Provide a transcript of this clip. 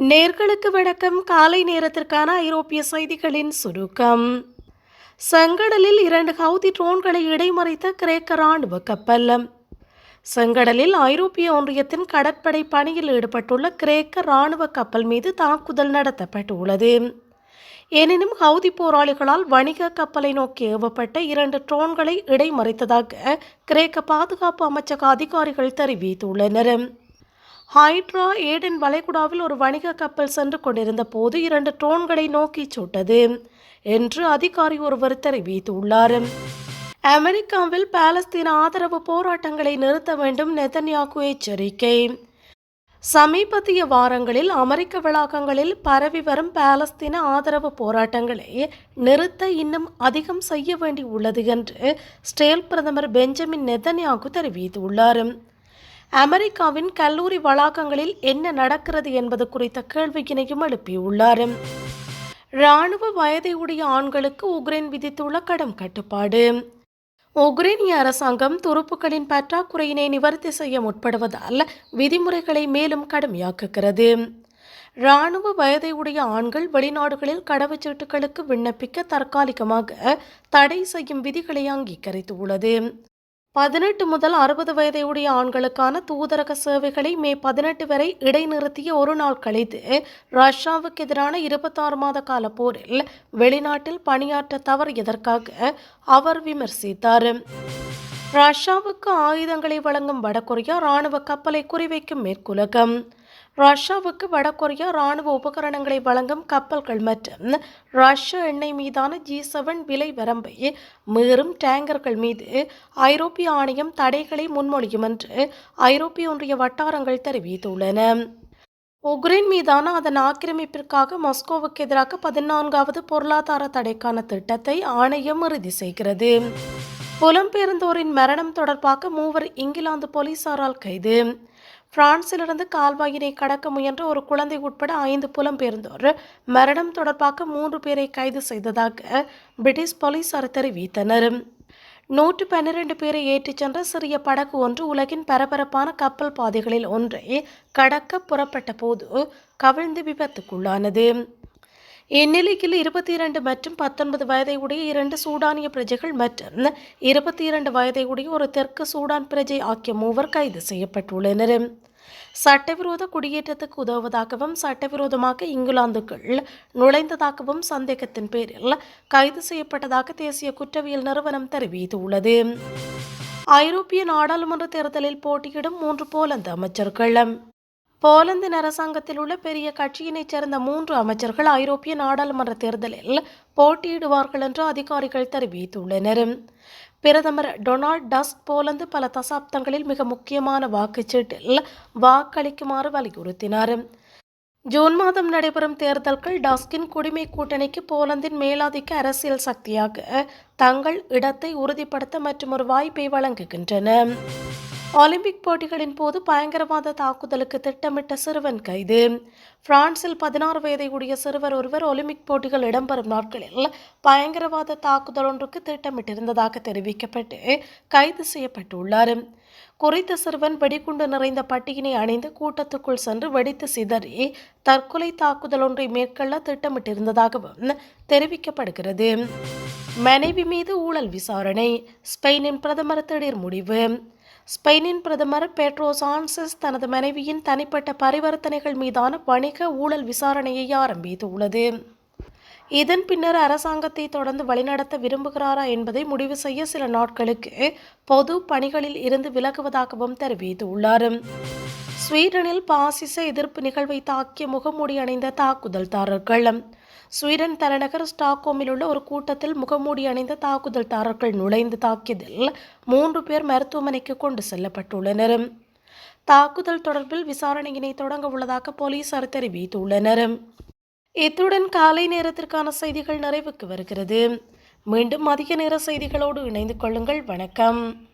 நேர்களுக்கு வணக்கம். காலை நேரத்திற்கான ஐரோப்பிய செய்திகளின் சுருக்கம். செங்கடலில் இரண்டு ஹவுதி ட்ரோன்களை இடைமறைத்த கிரேக்க ராணுவ கப்பல். செங்கடலில் ஐரோப்பிய ஒன்றியத்தின் கடற்படை பணியில் ஈடுபட்டுள்ள கிரேக்க ராணுவ கப்பல் மீது தாக்குதல் நடத்தப்பட்டுள்ளது. எனினும் ஹவுதி போராளிகளால் வணிக கப்பலை நோக்கி ஏவப்பட்ட இரண்டு ட்ரோன்களை இடைமறைத்ததாக கிரேக்க பாதுகாப்பு அமைச்சக அதிகாரிகள் தெரிவித்துள்ளனர். ஹைட்ரா ஏடன் வளைகுடாவில் ஒரு வணிக கப்பல் சென்று கொண்டிருந்த போது இரண்டு ட்ரோன்களை நோக்கி சுட்டது என்று அதிகாரி ஒருவர் தெரிவித்துள்ளார். அமெரிக்காவில் பாலஸ்தீன ஆதரவு போராட்டங்களை நிறுத்த வேண்டும் நெதன்யாகு எச்சரிக்கை. சமீபத்திய வாரங்களில் அமெரிக்க வளாகங்களில் பரவி வரும் பாலஸ்தீன ஆதரவு போராட்டங்களை நிறுத்த இன்னும் அதிகம் செய்ய வேண்டி உள்ளது என்று ஸ்டேல் பிரதமர் பெஞ்சமின் நெதன்யாகு தெரிவித்துள்ளார். அமெரிக்காவின் கல்லூரி வளாகங்களில் என்ன நடக்கிறது என்பது குறித்த கேள்வியினையும் எழுப்பியுள்ளார். இராணுவ வயதையுடைய ஆண்களுக்கு உக்ரைன் விதித்துள்ள கடும் கட்டுப்பாடு. உக்ரைனிய அரசாங்கம் துருப்புக்களின் பற்றாக்குறையினை நிவர்த்தி செய்ய முற்படுவதால் விதிமுறைகளை மேலும் கடுமையாக்குகிறது. இராணுவ வயதையுடைய ஆண்கள் வெளிநாடுகளில் கடவுச்சீட்டுகளுக்கு விண்ணப்பிக்க தற்காலிகமாக தடை செய்யும் விதிகளை அங்கீகரித்துள்ளது. பதினெட்டு முதல் அறுபது வயதையுடைய உடைய ஆண்களுக்கான தூதரக சேவைகளை மே பதினெட்டு வரை இடைநிறுத்திய ஒரு நாள் கழித்து ரஷ்யாவுக்கு எதிரான இருபத்தாறு மாத கால போரில் வெளிநாட்டில் பணியாற்ற தவறியதற்காக அவர் விமர்சித்தார். ரஷ்யாவுக்கு ஆயுதங்களை வழங்கும் வடகொரியா ராணுவ கப்பலை குறிவைக்கும் மேற்குலகம். ரஷ்யாவுக்கு வடகொரியா ராணுவ உபகரணங்களை வழங்கும் கப்பல்கள் மற்றும் ரஷ்ய எண்ணெய் மீதான ஜி செவன் விலை வரம்பை மீறும் டேங்கர்கள் மீது ஐரோப்பிய ஆணையம் தடைகளை முன்மொழியும் என்று ஐரோப்பிய ஒன்றிய வட்டாரங்கள் தெரிவித்துள்ளன. உக்ரைன் மீதான அதன் ஆக்கிரமிப்பிற்காக மாஸ்கோவுக்கு எதிராக பதினான்காவது பொருளாதார தடைக்கான திட்டத்தை ஆணையம் இறுதி செய்கிறது. புலம்பெயர்ந்தோரின் மரணம் தொடர்பாக மூவர் இங்கிலாந்து போலீசாரால் கைது. பிரான்சிலிருந்து கால்வாயினை கடக்க முயன்ற ஒரு குழந்தை உட்பட ஐந்து புலம்பெயர்ந்தோர். மரணம் தொடர்பாக மூன்று பேரை கைது செய்ததாக பிரிட்டிஷ் போலீசார் தெரிவித்தனர். நூற்று பன்னிரண்டு பேரை ஏற்றிச் சென்ற சிறிய படகு ஒன்று உலகின் பரபரப்பான கப்பல் பாதைகளில் ஒன்றை கடக்க புறப்பட்ட போது கவிழ்ந்து விபத்துக்குள்ளானது. இந்நிலையில் இருபத்தி இரண்டு மற்றும் பத்தொன்பது வயதை உடைய இரண்டு சூடானிய பிரஜைகள் மற்றும் இருபத்தி இரண்டு வயதை உடைய ஒரு தெற்கு சூடான் பிரஜை ஆகிய மூவர் கைது செய்யப்பட்டுள்ளனர். சட்டவிரோத குடியேற்றத்துக்கு உதவுவதாகவும் சட்டவிரோதமாக இங்கிலாந்துக்குள் நுழைந்ததாகவும் சந்தேகத்தின் பேரில் கைது செய்யப்பட்டதாக தேசிய குற்றவியல் நிறுவனம் தெரிவித்துள்ளது. ஐரோப்பிய நாடாளுமன்ற தேர்தலில் போட்டியிடும் மூன்று போலந்து அமைச்சர்கள். போலந்தின் அரசாங்கத்தில் உள்ள பெரிய கட்சியினைச் சேர்ந்த மூன்று அமைச்சர்கள் ஐரோப்பிய நாடாளுமன்ற தேர்தலில் போட்டியிடுவார்கள் என்று அதிகாரிகள் தெரிவித்துள்ளனர். பிரதமர் டொனால்ட் டஸ்க் போலந்து பல தசாப்தங்களில் மிக முக்கியமான வாக்குச்சீட்டில் வாக்களிக்குமாறு வலியுறுத்தினார். ஜூன் மாதம் நடைபெறும் தேர்தல்கள் டஸ்கின் குடிமை கூட்டணிக்கு போலந்தின் மேலாதிக்க அரசியல் சக்தியாக தங்கள் இடத்தை உறுதிப்படுத்த மற்றும் ஒரு வாய்ப்பை வழங்குகின்றன. ஒலிம்பிக் போட்டிகளின் போது பயங்கரவாத தாக்குதலுக்கு திட்டமிட்ட சிறுவன் கைது. பிரான்சில் பதினாறு வயதை உடைய சிறுவர் ஒருவர் ஒலிம்பிக் போட்டிகள் இடம்பெறும் நாட்களில் பயங்கரவாத தாக்குதல் ஒன்றுக்கு திட்டமிட்டிருந்ததாக தெரிவிக்கப்பட்டு கைது செய்யப்பட்டுள்ளார். குறித்த சிறுவன் வெடிகுண்டு நிறைந்த பட்டியினை அணிந்து கூட்டத்துக்குள் சென்று வெடித்து சிதறி தற்கொலை தாக்குதல் ஒன்றை மேற்கொள்ள திட்டமிட்டிருந்ததாகவும் தெரிவிக்கப்படுகிறது. மனைவி மீது ஊழல் விசாரணை. ஸ்பெயினின் பிரதமர் திடீர் முடிவு. ஸ்பெயினின் பிரதமர் பெட்ரோ சான்சஸ் தனது மனைவியின் தனிப்பட்ட பரிவர்த்தனைகள் மீதான வணிக ஊழல் விசாரணையை ஆரம்பித்துள்ளது. இதன் பின்னர் அரசாங்கத்தை தொடர்ந்து வழிநடத்த விரும்புகிறாரா என்பதை முடிவு செய்ய சில நாட்களுக்கு பொது பணிகளில் இருந்து விலகுவதாகவும் தெரிவித்துள்ளார். ஸ்வீடனில் பாசிச எதிர்ப்பு நிகழ்வை தாக்கிய முகமூடி அணிந்த தாக்குதல்தாரர்கள் ஸ்வீடன் தலைநகர் ஸ்டாக்ஹோமில் உள்ள ஒரு கூட்டத்தில் முகமூடி அணிந்த தாக்குதல்தாரர்கள் நுழைந்து தாக்கியதில் மூன்று பேர் மருத்துவமனைக்கு கொண்டு செல்லப்பட்டுள்ளனர். தாக்குதல் தொடர்பில் விசாரணையினை தொடங்க உள்ளதாக போலீசார் தெரிவித்துள்ளனர். இத்துடன் காலை நேரத்திற்கான செய்திகள் நிறைவுக்கு வருகிறது. மீண்டும் அதிக நேர செய்திகளோடு இணைந்து கொள்ளுங்கள். வணக்கம்.